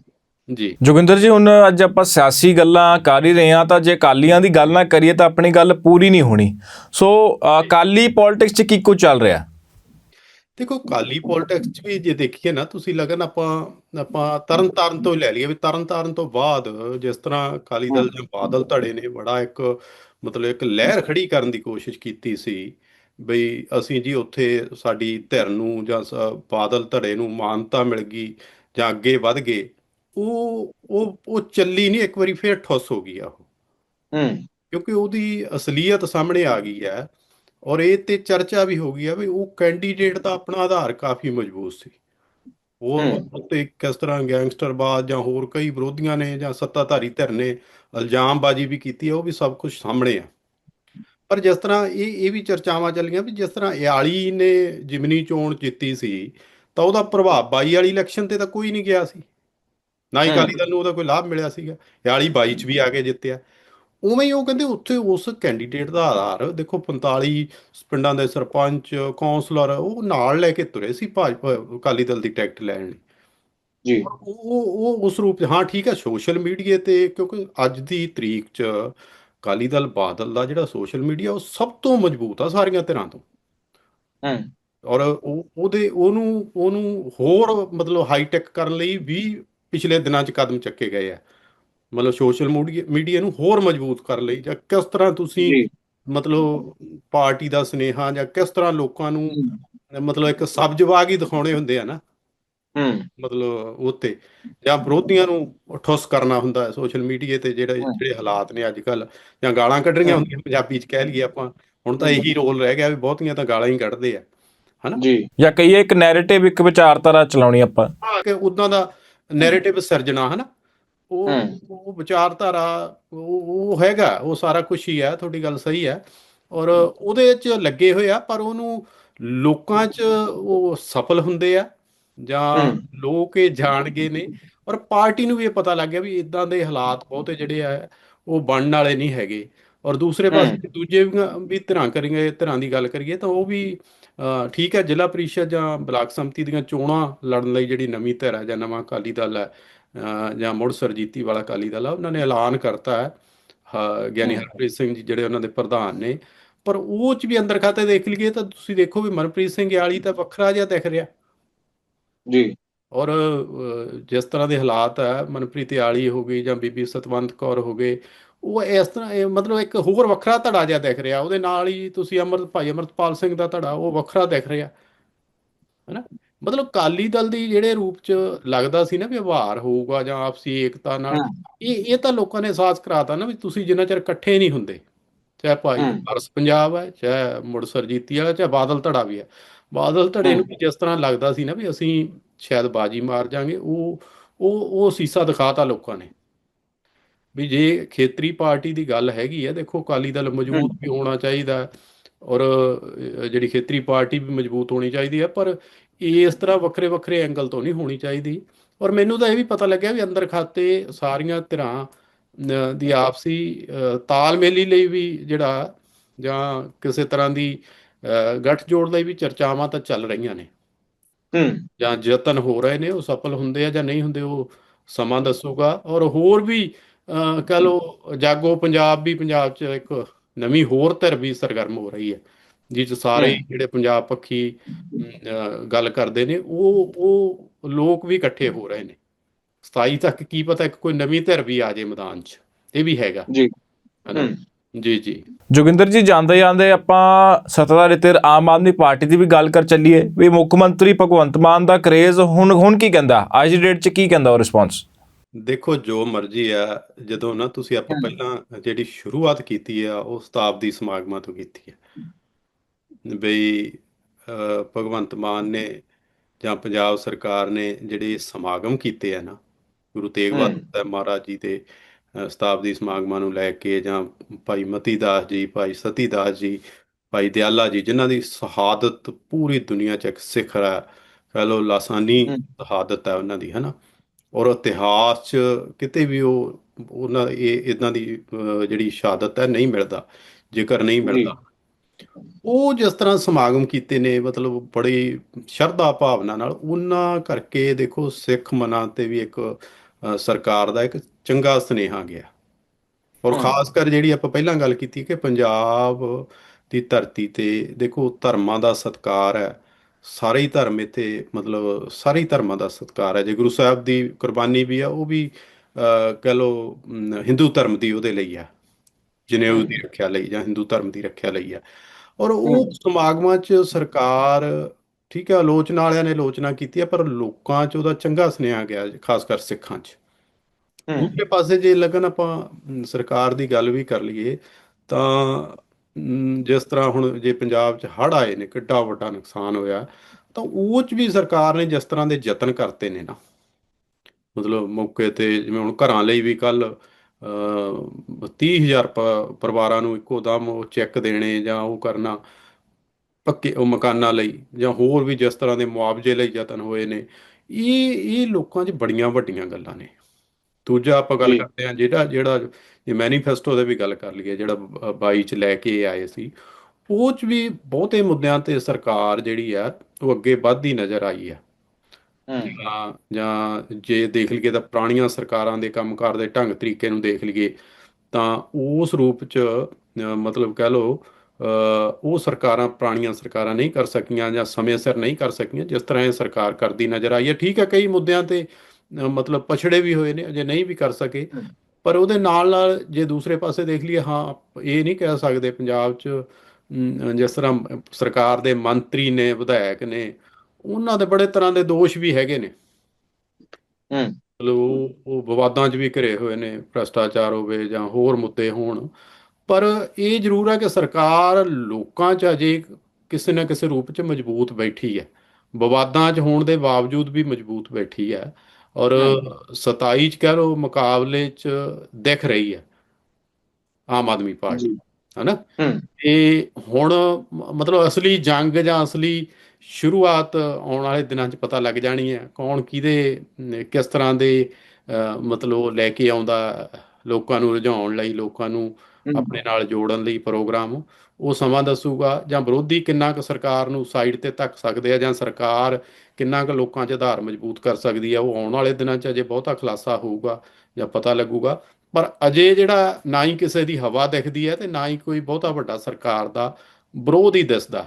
ਜੀ। ਜੋਗਿੰਦਰ ਜੀ ਹੁਣ ਅੱਜ ਆਪਾਂ ਸਿਆਸੀ ਗੱਲਾਂ ਕਰ ਹੀ ਰਹੇ ਹਾਂ ਤਾਂ ਜੇ ਅਕਾਲੀਆਂ ਦੀ ਗੱਲ ਨਾ ਕਰੀਏ ਤਾਂ ਆਪਣੀ ਗੱਲ ਪੂਰੀ ਨਹੀਂ ਹੋਣੀ। ਸੋ ਅਕਾਲੀ ਪੋਲਿਟਿਕਸ 'ਚ ਕੀ ਕੁਝ ਚੱਲ ਰਿਹਾ? ਦੇਖੋ ਕਾਲੀ ਪੋਲਿਟਿਕਸ 'ਚ ਵੀ ਜੇ ਦੇਖੀਏ ਨਾ ਤੁਸੀਂ ਲਗਨ ਆਪਾਂ ਆਪਾਂ ਤਰਨ ਤਾਰਨ ਤੋਂ ਲੈ ਲਈਏ ਵੀ ਤਰਨ ਤਾਰਨ ਤੋਂ ਬਾਅਦ ਜਿਸ ਤਰ੍ਹਾਂ ਅਕਾਲੀ ਦਲ ਜਾਂ ਬਾਦਲ ਧੜੇ ਨੇ ਬੜਾ ਇੱਕ ਮਤਲਬ ਇੱਕ ਲਹਿਰ ਖੜੀ ਕਰਨ ਦੀ ਕੋਸ਼ਿਸ਼ ਕੀਤੀ ਸੀ ਬਈ ਅਸੀਂ ਜੀ ਉੱਥੇ ਸਾਡੀ ਧਿਰ ਨੂੰ ਜਾਂ ਬਾਦਲ ਧੜੇ ਨੂੰ ਮਾਨਤਾ ਮਿਲ ਗਈ ਜਾਂ ਅੱਗੇ ਵਧ ਗਏ ਉਹ ਉਹ ਉਹ ਚੱਲੀ ਨਹੀਂ ਇੱਕ ਵਾਰੀ ਫੇਰ ਠੁੱਸ ਹੋ ਗਈ ਆ ਉਹ। ਹੂੰ। ਕਿਉਂਕਿ ਉਹਦੀ ਅਸਲੀਅਤ ਸਾਹਮਣੇ ਆ ਗਈ ਹੈ। ਔਰ ਇਹ ਤੇ ਚਰਚਾ ਵੀ ਹੋ ਗਈ ਹੈ ਵੀ ਉਹ ਕੈਂਡੀਡੇਟ ਦਾ ਆਪਣਾ ਆਧਾਰ ਕਾਫੀ ਮਜ਼ਬੂਤ ਸੀ। ਉਹ। ਉੱਤੇ ਕਿਸ ਤਰ੍ਹਾਂ ਗੈਂਗਸਟਰਬਾਜ਼ ਜਾਂ ਹੋਰ ਕਈ ਵਿਰੋਧੀਆਂ ਨੇ ਜਾਂ ਸੱਤਾਧਾਰੀ ਧਿਰ ਨੇ ਇਲਜ਼ਾਮਬਾਜ਼ੀ ਵੀ ਕੀਤੀ ਹੈ ਉਹ ਵੀ ਸਭ ਕੁਝ ਸਾਹਮਣੇ ਆ। ਪਰ ਜਿਸ ਤਰ੍ਹਾਂ ਇਹ ਇਹ ਵੀ ਚਰਚਾਵਾਂ ਚੱਲੀਆਂ ਵੀ ਜਿਸ ਤਰ੍ਹਾਂ ਇਆਲੀ ਨੇ ਜਿਮਨੀ ਚੋਣ ਜਿੱਤੀ ਸੀ ਤਾਂ ਉਹਦਾ ਪ੍ਰਭਾਵ 22 ਵਾਲੀ ਇਲੈਕਸ਼ਨ ਤੇ ਤਾਂ ਕੋਈ ਨਹੀਂ ਗਿਆ ਸੀ। ਨਾ ਹੀ। ਅਕਾਲੀ ਦਲ ਨੂੰ ਉਹਦਾ ਕੋਈ ਲਾਭ ਮਿਲਿਆ ਸੀਗਾ। ਇਆਲੀ 22 ਚ ਵੀ ਆ ਕੇ ਜਿੱਤਿਆ। ਉਵੇਂ ਹੀ ਉਹ ਕਹਿੰਦੇ ਉੱਥੇ ਉਸ ਕੈਂਡੀਡੇਟ ਦਾ ਆਧਾਰ ਦੇਖੋ 45 ਪਿੰਡਾਂ ਦੇ ਸਰਪੰਚ ਕੌਂਸਲਰ ਉਹ ਨਾਲ ਲੈ ਕੇ ਤੁਰੇ ਸੀ ਭਾਜਪਾ ਅਕਾਲੀ ਦਲ ਦੀ ਟਿਕਟ ਲੈਣ ਲਈ। ਜੀ। ਉਹ ਉਹ ਉਸ ਰੂਪ ਹਾਂ ਠੀਕ ਹੈ ਸੋਸ਼ਲ ਮੀਡੀਆ ਤੇ ਕਿਉਂਕਿ ਅੱਜ ਦੀ ਤਰੀਕ 'ਚ ਅਕਾਲੀ ਦਲ ਬਾਦਲ ਦਾ ਜਿਹੜਾ ਸੋਸ਼ਲ ਮੀਡੀਆ ਉਹ ਸਭ ਤੋਂ ਮਜ਼ਬੂਤ ਆ ਸਾਰੀਆਂ ਧਿਰਾਂ ਤੋਂ। ਹੂੰ। ਔਰ ਉਹ ਉਹਦੇ ਉਹਨੂੰ ਉਹਨੂੰ ਹੋਰ ਮਤਲਬ ਹਾਈਟੈਕ ਕਰਨ ਲਈ ਵੀ ਪਿਛਲੇ ਦਿਨਾਂ 'ਚ ਕਦਮ ਚੱਕੇ ਗਏ ਆ। ਮਤਲਬ ਸੋਸ਼ਲ ਮੀਡੀਆ ਮੀਡੀਆ ਨੂੰ ਹੋਰ ਮਜ਼ਬੂਤ ਕਰਨ ਲਈ ਜਾਂ ਕਿਸ ਤਰ੍ਹਾਂ ਤੁਸੀਂ ਮਤਲਬ ਪਾਰਟੀ ਦਾ ਸੁਨੇਹਾ ਜਾਂ ਕਿਸ ਤਰ੍ਹਾਂ ਲੋਕਾਂ ਨੂੰ ਮਤਲਬ ਇੱਕ ਸਬਜ਼ਵਾਗ ਹੀ ਦਿਖਾਉਣੇ ਹੁੰਦੇ ਆ ਨਾ। ਹੂੰ। ਮਤਲਬ ਉੱਤੇ ਜਾਂ ਵਿਰੋਧੀਆਂ ਨੂੰ ਠੁੱਸ ਕਰਨਾ ਹੁੰਦਾ ਹੈ ਸੋਸ਼ਲ ਮੀਡੀਆ ਤੇ ਜਿਹੜੇ। ਜਿਹੜੇ ਹਾਲਾਤ ਨੇ ਅੱਜ ਕੱਲ ਜਾਂ ਗਾਲਾਂ ਕੱਢਣੀਆਂ। ਹੁੰਦੀਆਂ ਪੰਜਾਬੀ ਚ ਕਹਿ ਲਈਏ ਆਪਾਂ। ਹੁਣ ਤਾਂ ਇਹੀ ਰੋਲ ਰਹਿ ਗਿਆ ਵੀ ਬਹੁਤੀਆਂ ਤਾਂ ਗਾਲਾਂ ਹੀ ਕੱਢਦੇ ਆ ਜੀ। ਜਾਂ ਕਹੀਏ ਇੱਕ ਨੈਰੇਟਿਵ ਇੱਕ ਵਿਚਾਰਧਾਰਾ ਚਲਾਉਣੀ ਆਪਾਂ। ਕੇ ਉਦਾਂ ਦਾ ਨੈਰੇਟਿਵ ਸਿਰਜਣਾ ਹਨਾ? ਉਹ। ਉਹ ਵਿਚਾਰਧਾਰਾ ਉਹ ਉਹ ਹੈਗਾ ਉਹ ਸਾਰਾ ਕੁਝ ਹੀ ਹੈ ਤੁਹਾਡੀ ਗੱਲ ਸਹੀ ਹੈ ਔਰ ਉਹਦੇ 'ਚ ਲੱਗੇ ਹੋਏ ਆ ਪਰ ਉਹਨੂੰ ਲੋਕਾਂ 'ਚ ਉਹ ਸਫਲ ਹੁੰਦੇ ਆ ਜਾਂ। ਲੋਕ ਇਹ ਜਾਣ ਗਏ ਨੇ ਔਰ ਪਾਰਟੀ ਨੂੰ ਵੀ ਇਹ ਪਤਾ ਲੱਗ ਗਿਆ ਵੀ ਇਦਾਂ ਦੇ ਹਾਲਾਤ ਬਹੁਤੇ ਜਿਹੜੇ ਆ ਉਹ ਬਣਨ ਵਾਲੇ ਨਹੀਂ ਹੈਗੇ। ਔਰ ਦੂਸਰੇ ਪਾਸੇ ਦੂਜੇ ਵੀ ਧਿਰਾਂ ਕਰੀਏ ਧਿਰਾਂ ਦੀ ਗੱਲ ਕਰੀਏ ਤਾਂ ਉਹ ਵੀ ਠੀਕ ਹੈ ਜ਼ਿਲ੍ਹਾ ਪਰਿਸ਼ਦ ਜਾਂ ਬਲਾਕ ਸੰਮਤੀ ਦੀਆਂ ਚੋਣਾਂ ਲੜਨ ਲਈ ਜਿਹੜੀ ਨਵੀਂ ਧਿਰ ਹੈ ਜਾਂ ਨਵਾਂ ਅਕਾਲੀ ਦਲ ਹੈ ਜਾਂ ਮੁੜ ਸਰਜੀਤੀ ਵਾਲਾ ਅਕਾਲੀ ਦਲ ਉਹਨਾਂ ਨੇ ਐਲਾਨ ਕਰਤਾ ਹੈ। ਗਿਆਨੀ। ਹਰਪ੍ਰੀਤ ਸਿੰਘ ਜੀ ਜਿਹੜੇ ਉਹਨਾਂ ਦੇ ਪ੍ਰਧਾਨ ਨੇ। ਪਰ ਉਹ ਚ ਵੀ ਅੰਦਰ ਖਾਤੇ ਦੇਖ ਲਈਏ ਤਾਂ ਤੁਸੀਂ ਦੇਖੋ ਵੀ ਮਨਪ੍ਰੀਤ ਸਿੰਘ ਯਾਲੀ ਤਾਂ ਵੱਖਰਾ ਜਿਹਾ ਦਿਖ ਰਿਹਾ। ਜੀ। ਔਰ ਜਿਸ ਤਰ੍ਹਾਂ ਦੇ ਹਾਲਾਤ ਹੈ ਮਨਪ੍ਰੀਤ ਯਾਲੀ ਹੋ ਗਈ ਜਾਂ ਬੀਬੀ ਸਤਵੰਤ ਕੌਰ ਹੋ ਗਏ ਉਹ ਇਸ ਤਰ੍ਹਾਂ ਮਤਲਬ ਇੱਕ ਹੋਰ ਵੱਖਰਾ ਧੜਾ ਜਿਹਾ ਦਿਖ ਰਿਹਾ। ਉਹਦੇ ਨਾਲ ਹੀ ਤੁਸੀਂ ਅਮਰਤ ਭਾਈ ਅਮਰਤਪਾਲ ਸਿੰਘ ਦਾ ਧੜਾ ਉਹ ਵੱਖਰਾ ਦਿਖ ਰਿਹਾ। ਹੈਨਾ? ਮਤਲਬ ਕਾਲੀ ਦਲ ਦੀ ਜਿਹੜੇ ਰੂਪ ਚ ਲੱਗਦਾ ਸੀ ਨਾ ਵਿਵਹਾਰ ਹੋਊਗਾ ਜਾਂ ਆਪਸੀ ਏਕਤਾ ਨਾਲ। ਇਹ ਇਹ ਤਾਂ ਲੋਕਾਂ ਨੇ ਅਹਿਸਾਸ ਕਰਾਤਾ ਨਾ ਵੀ ਤੁਸੀਂ ਜਿੰਨਾ ਚਿਰ ਇਕੱਠੇ ਨਹੀਂ ਹੁੰਦੇ ਚਾਹੇ ਭਾਈ। ਹਰਸ ਪੰਜਾਬ ਹੈ ਚਾਹੇ ਮੁੜ ਸਰਜੀਤੀ ਵਾਲਾ ਚਾਹੇ ਬਾਦਲ ਧੜਾ ਵੀ ਹੈ ਬਾਦਲ ਧੜੇ ਨੂੰ। ਵੀ ਜਿਸ ਤਰ੍ਹਾਂ ਲੱਗਦਾ ਸੀ ਨਾ ਵੀ ਅਸੀਂ ਸ਼ਾਇਦ ਬਾਜੀ ਮਾਰ ਜਾਾਂਗੇ ਉਹ ਉਹ ਉਹ ਸੀਸਾ ਦਿਖਾਤਾ ਲੋਕਾਂ ਨੇ ਵੀ ਜੇ ਖੇਤਰੀ ਪਾਰਟੀ ਦੀ ਗੱਲ ਹੈਗੀ ਹੈ ਦੇਖੋ ਅਕਾਲੀ ਦਲ ਮਜ਼ਬੂਤ ਵੀ ਹੋਣਾ ਚਾਹੀਦਾ ਔਰ ਜਿਹੜੀ ਖੇਤਰੀ ਪਾਰਟੀ ਵੀ ਮਜ਼ਬੂਤ ਹੋਣੀ ਚਾਹੀਦੀ ਹੈ ਪਰ ਇਸ ਤਰ੍ਹਾਂ ਵੱਖਰੇ ਵੱਖਰੇ ਐਂਗਲ ਤੋਂ ਨਹੀਂ ਹੋਣੀ ਚਾਹੀਦੀ। ਔਰ ਮੈਨੂੰ ਤਾਂ ਇਹ ਵੀ ਪਤਾ ਲੱਗਿਆ ਵੀ ਅੰਦਰ ਖਾਤੇ ਸਾਰੀਆਂ ਧਿਰਾਂ ਦੀ ਆਪਸੀ ਤਾਲਮੇਲੀ ਲਈ ਵੀ ਜਿਹੜਾ ਜਾਂ ਕਿਸੇ ਤਰ੍ਹਾਂ ਦੀ ਅ, ਗੱਠਜੋੜ ਲਈ ਵੀ ਚਰਚਾਵਾਂ ਤਾਂ ਚੱਲ ਰਹੀਆਂ ਨੇ। ਹੂੰ। ਜਾਂ ਯਤਨ ਹੋ ਰਹੇ ਨੇ ਉਹ ਸਫਲ ਹੁੰਦੇ ਆ ਜਾਂ ਨਹੀਂ ਹੁੰਦੇ ਉਹ ਸਮਾਂ ਦੱਸੂਗਾ। ਔਰ ਹੋਰ ਵੀ ਕਹਿ ਲਓ ਜਾਗੋ ਪੰਜਾਬ ਵੀ ਪੰਜਾਬ 'ਚ ਇੱਕ ਨਵੀਂ ਹੋਰ ਧਿਰ ਵੀ ਸਰਗਰਮ ਹੋ ਰਹੀ ਹੈ। ਜਿਸ 'ਚ ਸਾਰੇ। ਜਿਹੜੇ ਪੰਜਾਬ ਪੱਖੀ ਗੱਲ ਕਰਦੇ ਨੇ ਉਹ ਉਹ ਲੋਕ ਵੀ ਇਕੱਠੇ ਹੋ ਰਹੇ ਨੇ। 27 ਤੱਕ ਕੀ ਪਤਾ ਇੱਕ ਕੋਈ ਨਵੀਂ ਧਿਰ ਵੀ ਆ ਜੇ ਮੈਦਾਨ 'ਚ ਇਹ ਵੀ ਹੈਗਾ। ਜੀ। ਹਨਾ ਜੀ ਜੀ। ਜੋਗਿੰਦਰ ਜੀ ਜਾਂਦੇ ਜਾਂਦੇ ਆਪਾਂ ਸੱਤਾਧਾਰੀ ਧਿਰ ਆਮ ਆਦਮੀ ਪਾਰਟੀ ਦੀ ਵੀ ਗੱਲ ਕਰ ਚੱਲੀਏ ਵੀ ਮੁੱਖ ਮੰਤਰੀ ਭਗਵੰਤ ਮਾਨ ਦਾ ਕਰੇਜ਼ ਹੁਣ ਹੁਣ ਕੀ ਕਹਿੰਦਾ? ਅੱਜ ਦੀ ਡੇਟ 'ਚ ਕੀ ਕਹਿੰਦਾ ਉਹ ਰਿਸਪੌਂਸ ਦੇਖੋ ਜੋ ਮਰਜ਼ੀ ਆ ਜਦੋਂ ਨਾ ਤੁਸੀਂ ਆਪਾਂ। ਪਹਿਲਾਂ ਜਿਹੜੀ ਸ਼ੁਰੂਆਤ ਕੀਤੀ ਆ ਉਹ ਸ਼ਤਾਬਦੀ ਸਮਾਗਮਾਂ ਤੋਂ ਕੀਤੀ ਹੈ ਬਈ ਭਗਵੰਤ ਮਾਨ ਨੇ ਜਾਂ ਪੰਜਾਬ ਸਰਕਾਰ ਨੇ ਜਿਹੜੇ ਸਮਾਗਮ ਕੀਤੇ ਆ ਨਾ ਗੁਰੂ ਤੇਗ। ਬਹਾਦਰ ਸਾਹਿਬ ਮਹਾਰਾਜ ਜੀ ਦੇ ਸ਼ਤਾਬਦੀ ਸਮਾਗਮਾਂ ਨੂੰ ਲੈ ਕੇ ਜਾਂ ਭਾਈ ਮਤੀ ਦਾਸ ਜੀ ਭਾਈ ਸਤੀ ਦਾਸ ਜੀ ਭਾਈ ਦਿਆਲਾ ਜੀ ਜਿਨ੍ਹਾਂ ਦੀ ਸ਼ਹਾਦਤ ਪੂਰੀ ਦੁਨੀਆ 'ਚ ਇੱਕ ਸਿਖਰ ਹੈ ਕਹ ਲਓ ਲਾਸਾਨੀ। ਸ਼ਹਾਦਤ ਹੈ ਉਹਨਾਂ ਦੀ ਹਨਾ ਔਰ ਇਤਿਹਾਸ 'ਚ ਕਿਤੇ ਵੀ ਉਹ ਉਹਨਾਂ ਇਹ ਇਦਾਂ ਦੀ ਜਿਹੜੀ ਸ਼ਹਾਦਤ ਹੈ ਨਹੀਂ ਮਿਲਦਾ ਜ਼ਿਕਰ ਨਹੀਂ ਮਿਲਦਾ ਉਹ ਜਿਸ ਤਰ੍ਹਾਂ ਸਮਾਗਮ ਕੀਤੇ ਨੇ ਮਤਲਬ ਬੜੀ ਸ਼ਰਧਾ ਭਾਵਨਾ ਨਾਲ ਉਹਨਾਂ ਕਰਕੇ ਦੇਖੋ ਸਿੱਖ ਮਨਾਂ ਤੇ ਵੀ ਇੱਕ ਸਰਕਾਰ ਦਾ ਇੱਕ ਚੰਗਾ ਸੁਨੇਹਾ ਗਿਆ। ਔਰ। ਖਾਸ ਕਰ ਜਿਹੜੀ ਆਪਾਂ ਪਹਿਲਾਂ ਗੱਲ ਕੀਤੀ ਕਿ ਪੰਜਾਬ ਦੀ ਧਰਤੀ ਤੇ ਦੇਖੋ ਧਰਮਾਂ ਦਾ ਸਤਿਕਾਰ ਹੈ ਸਾਰੇ ਹੀ ਧਰਮ ਇੱਥੇ ਮਤਲਬ ਸਾਰੇ ਹੀ ਧਰਮਾਂ ਦਾ ਸਤਿਕਾਰ ਹੈ। ਜੇ ਗੁਰੂ ਸਾਹਿਬ ਦੀ ਕੁਰਬਾਨੀ ਵੀ ਆ ਉਹ ਵੀ ਕਹਿ ਅਮ, ਹਿੰਦੂ ਧਰਮ ਦੀ ਉਹਦੇ ਲਈ ਆ ਜਨੇਊ ਦੀ ਰੱਖਿਆ ਲਈ ਜਾਂ ਹਿੰਦੂ ਧਰਮ ਦੀ ਰੱਖਿਆ ਲਈ ਆ। ਔਰ ਉਹ। ਸਮਾਗਮਾਂ 'ਚ ਸਰਕਾਰ ਠੀਕ ਹੈ ਆਲੋਚਨਾ ਵਾਲਿਆਂ ਨੇ ਆਲੋਚਨਾ ਕੀਤੀ ਹੈ ਪਰ ਲੋਕਾਂ 'ਚ ਉਹਦਾ ਚੰਗਾ ਸੁਨੇਹਾ ਗਿਆ ਖਾਸ ਕਰ ਸਿੱਖਾਂ 'ਚ। ਦੂਜੇ ਪਾਸੇ ਜੇ ਲੱਗਣ ਆਪਾਂ ਸਰਕਾਰ ਦੀ ਗੱਲ ਵੀ ਕਰ ਲਈਏ ਤਾਂ ਜਿਸ ਤਰ੍ਹਾਂ ਹੁਣ ਜੇ ਪੰਜਾਬ 'ਚ ਹੜ੍ਹ ਆਏ ਨੇ ਕਿੱਡਾ ਵੱਡਾ ਨੁਕਸਾਨ ਹੋਇਆ ਤਾਂ ਉਹ 'ਚ ਵੀ ਸਰਕਾਰ ਨੇ ਜਿਸ ਤਰ੍ਹਾਂ ਦੇ ਯਤਨ ਕਰਤੇ ਨੇ ਨਾ। ਮਤਲਬ ਮੌਕੇ ਤੇ ਜਿਵੇਂ ਹੁਣ ਘਰਾਂ ਲਈ ਵੀ ਕੱਲ 30000 ਪ- ਪਰਿਵਾਰਾਂ ਨੂੰ ਇੱਕੋ ਦਮ ਉਹ ਚੈੱਕ ਦੇਣੇ ਜਾਂ ਉਹ ਕਰਨਾ ਪੱਕੇ ਉਹ ਮਕਾਨਾਂ ਲਈ ਜਾਂ ਹੋਰ ਵੀ ਜਿਸ ਤਰ੍ਹਾਂ ਦੇ ਮੁਆਵਜ਼ੇ ਲਈ ਯਤਨ ਹੋਏ ਨੇ ਇਹ ਇਹ ਲੋਕਾਂ 'ਚ ਬੜੀਆਂ ਵੱਡੀਆਂ ਗੱਲਾਂ ਨੇ ਦੂਜਾ ਆਪਾਂ ਗੱਲ। ਕਰਦੇ ਹਾਂ ਜਿਹੜਾ ਜਿਹੜਾ ਇਹ ਮੈਨੀਫੈਸਟੋ ਦੇ ਵੀ ਗੱਲ ਕਰ ਲਈਏ ਜਿਹੜਾ ਬ- 22 ਚ ਲੈ ਕੇ ਆਏ ਸੀ ਉਹ ਚ ਵੀ ਬਹੁਤੇ ਮੁੱਦਿਆਂ ਤੇ ਸਰਕਾਰ ਜਿਹੜੀ ਆ ਉਹ ਅੱਗੇ ਵੱਧਦੀ ਨਜ਼ਰ ਆਈ ਆ ਜਾਂ ਜਾਂ ਜੇ ਦੇਖ ਲਈਏ ਤਾਂ ਪੁਰਾਣੀਆਂ ਸਰਕਾਰਾਂ ਦੇ ਕੰਮਕਾਰ ਦੇ ਢੰਗ ਤਰੀਕੇ ਨੂੰ ਦੇਖ ਲਈਏ ਤਾਂ ਉਸ ਰੂਪ ਚ ਮਤਲਬ ਕਹਿ ਲਓ ਉਹ ਸਰਕਾਰਾਂ ਪੁਰਾਣੀਆਂ ਸਰਕਾਰਾਂ ਨਹੀਂ ਕਰ ਸਕੀਆਂ ਜਾਂ ਸਮੇਂ ਸਿਰ ਨਹੀਂ ਕਰ ਸਕੀਆਂ ਜਿਸ ਤਰ੍ਹਾਂ ਇਹ ਸਰਕਾਰ ਕਰਦੀ ਨਜ਼ਰ ਆਈ ਹੈ। ਠੀਕ ਹੈ ਕਈ ਮੁੱਦਿਆਂ ਤੇ ਮਤਲਬ ਪਛੜੇ ਵੀ ਹੋਏ ਨੇ ਅਜੇ ਨਹੀਂ ਵੀ ਕਰ ਸਕੇ। ਪਰ ਉਹਦੇ ਨਾਲ ਨਾਲ ਜੇ ਦੂਸਰੇ ਪਾਸੇ ਦੇਖ ਲਈਏ ਹਾਂ ਇਹ ਨਹੀਂ ਕਹਿ ਸਕਦੇ ਪੰਜਾਬ 'ਚ ਜਿਸ ਤਰ੍ਹਾਂ ਸਰਕਾਰ ਦੇ ਮੰਤਰੀ ਨੇ ਵਿਧਾਇਕ ਨੇ ਉਹਨਾਂ ਦੇ ਬੜੇ ਤਰ੍ਹਾਂ ਦੇ ਦੋਸ਼ ਵੀ ਹੈਗੇ ਨੇ। ਹੂੰ। ਮਤਲਬ ਉਹ ਵਿਵਾਦਾਂ 'ਚ ਵੀ ਘਿਰੇ ਹੋਏ ਨੇ ਭ੍ਰਸ਼ਟਾਚਾਰ ਹੋਵੇ ਜਾਂ ਹੋਰ ਮੁੱਦੇ ਹੋਣ। ਪਰ ਇਹ ਜ਼ਰੂਰ ਹੈ ਕਿ ਸਰਕਾਰ ਲੋਕਾਂ 'ਚ ਅਜੇ ਕਿਸੇ ਨਾ ਕਿਸੇ ਰੂਪ 'ਚ ਮਜ਼ਬੂਤ ਬੈਠੀ ਹੈ। ਵਿਵਾਦਾਂ 'ਚ ਹੋਣ ਦੇ ਬਾਵਜੂਦ ਵੀ ਮਜ਼ਬੂਤ ਬੈਠੀ ਹੈ ਔਰ ਹਮ। 27 'ਚ ਕਹਿ ਲਓ ਮੁਕਾਬਲੇ 'ਚ ਦਿਖ ਰਹੀ ਹੈ ਆਮ ਆਦਮੀ ਪਾਰਟੀ ਹਨਾ? ਇਹ ਹੁਣ ਮਤਲਬ ਅਸਲੀ ਜੰਗ ਜਾਂ ਅਸਲੀ ਸ਼ੁਰੂਆਤ ਆਉਣ ਵਾਲੇ ਦਿਨਾਂ 'ਚ ਪਤਾ ਲੱਗ ਜਾਣੀ ਹੈ ਕੌਣ ਕਿਹਦੇ ਕਿਸ ਤਰ੍ਹਾਂ ਦੇ ਮਤਲਬ ਉਹ ਲੈ ਕੇ ਆਉਂਦਾ ਲੋਕਾਂ ਨੂੰ ਰੁਝਾਉਣ ਲਈ ਲੋਕਾਂ ਨੂੰ ਆਪਣੇ ਨਾਲ ਜੋੜਨ ਲਈ ਪ੍ਰੋਗਰਾਮ। ਉਹ ਸਮਾਂ ਦੱਸੂਗਾ ਜਾਂ ਵਿਰੋਧੀ ਕਿੰਨਾ ਕੁ ਸਰਕਾਰ ਨੂੰ ਸਾਈਡ ਤੇ ਧੱਕ ਸਕਦੇ ਆ ਜਾਂ ਸਰਕਾਰ ਕਿੰਨਾ ਕੁ ਲੋਕਾਂ 'ਚ ਆਧਾਰ ਮਜ਼ਬੂਤ ਕਰ ਸਕਦੀ ਆ ਉਹ ਆਉਣ ਵਾਲੇ ਦਿਨਾਂ 'ਚ ਅਜੇ ਬਹੁਤਾ ਖੁਲਾਸਾ ਹੋਊਗਾ ਜਾਂ ਪਤਾ ਲੱਗੂਗਾ। ਪਰ ਅਜੇ ਜਿਹੜਾ ਨਾ ਹੀ ਕਿਸੇ ਦੀ ਹਵਾ ਦਿਖਦੀ ਹੈ ਤੇ ਨਾ ਹੀ ਕੋਈ ਬਹੁਤਾ ਵੱਡਾ ਸਰਕਾਰ ਦਾ ਵਿਰੋਧ ਹੀ ਦਿਸਦਾ।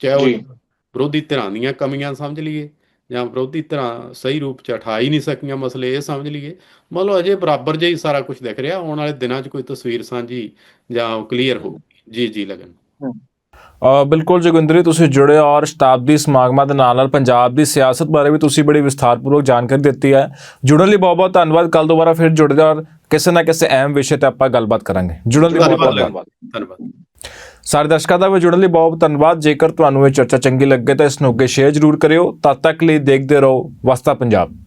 ਚਾਹੇ ਉਹ। ਵਿਰੋਧੀ ਧਿਰਾਂ ਦੀਆਂ ਕਮੀਆਂ ਸਮਝ ਲਈਏ ਜਾਂ ਵਿਰੋਧੀ ਧਿਰਾਂ ਸਹੀ ਰੂਪ 'ਚ ਉਠਾ ਹੀ ਨਹੀਂ ਸਕੀਆਂ ਮਸਲੇ ਇਹ ਸਮਝ ਲਈਏ। ਮਤਲਬ ਅਜੇ ਬਰਾਬਰ ਜਿਹਾ ਹੀ ਸਾਰਾ ਕੁਝ ਦਿਖ ਰਿਹਾ ਆਉਣ ਵਾਲੇ ਦਿਨਾਂ 'ਚ ਕੋਈ ਤਸਵੀਰ ਸਾਂਝੀ ਜਾਂ ਕਲੀਅਰ ਹੋਊਗੀ। ਜੀ ਜੀ ਲਗਨ। ਅ, ਬਿਲਕੁਲ ਜੋਗਿੰਦਰ ਤੁਸੀਂ ਜੁੜੇ ਔਰ ਸ਼ਤਾਬਦੀ ਸਮਾਗਮਾਂ ਦੇ ਨਾਲ ਨਾਲ ਪੰਜਾਬ ਦੀ ਸਿਆਸਤ ਬਾਰੇ ਵੀ ਤੁਸੀਂ ਬੜੀ ਵਿਸਥਾਰਪੂਰਵਕ ਜਾਣਕਾਰੀ ਦਿੱਤੀ ਹੈ। ਜੁੜਨ ਲਈ ਬਹੁਤ ਬਹੁਤ ਧੰਨਵਾਦ। ਕੱਲ ਦੁਬਾਰਾ ਫਿਰ ਜੁੜਦੇ ਔਰ ਕਿਸੇ ਨਾ ਕਿਸੇ ਅਹਿਮ ਵਿਸ਼ੇ ਤੇ ਆਪਾਂ ਗੱਲਬਾਤ ਕਰਾਂਗੇ। ਜੁੜਨ ਲਈ ਬਹੁਤ ਬਹੁਤ ਧੰਨਵਾਦ ਧੰਨਵਾਦ। ਸਾਰੇ ਦਰਸ਼ਕਾਂ ਦਾ ਜੁੜਨ ਲਈ ਬਹੁਤ ਬਹੁਤ ਧੰਨਵਾਦ। ਜੇਕਰ ਤੁਹਾਨੂੰ ਇਹ ਚਰਚਾ ਚੰਗੀ ਲੱਗੇ ਤਾਂ ਇਸ ਨੂੰ ਅੱਗੇ ਸ਼ੇਅਰ ਜ਼ਰੂਰ ਕਰਿਓ। ਤਦ ਤੱਕ ਲਈ ਦੇਖਦੇ ਰਹੋ। ਵਸਤਾ ਪੰਜਾਬ।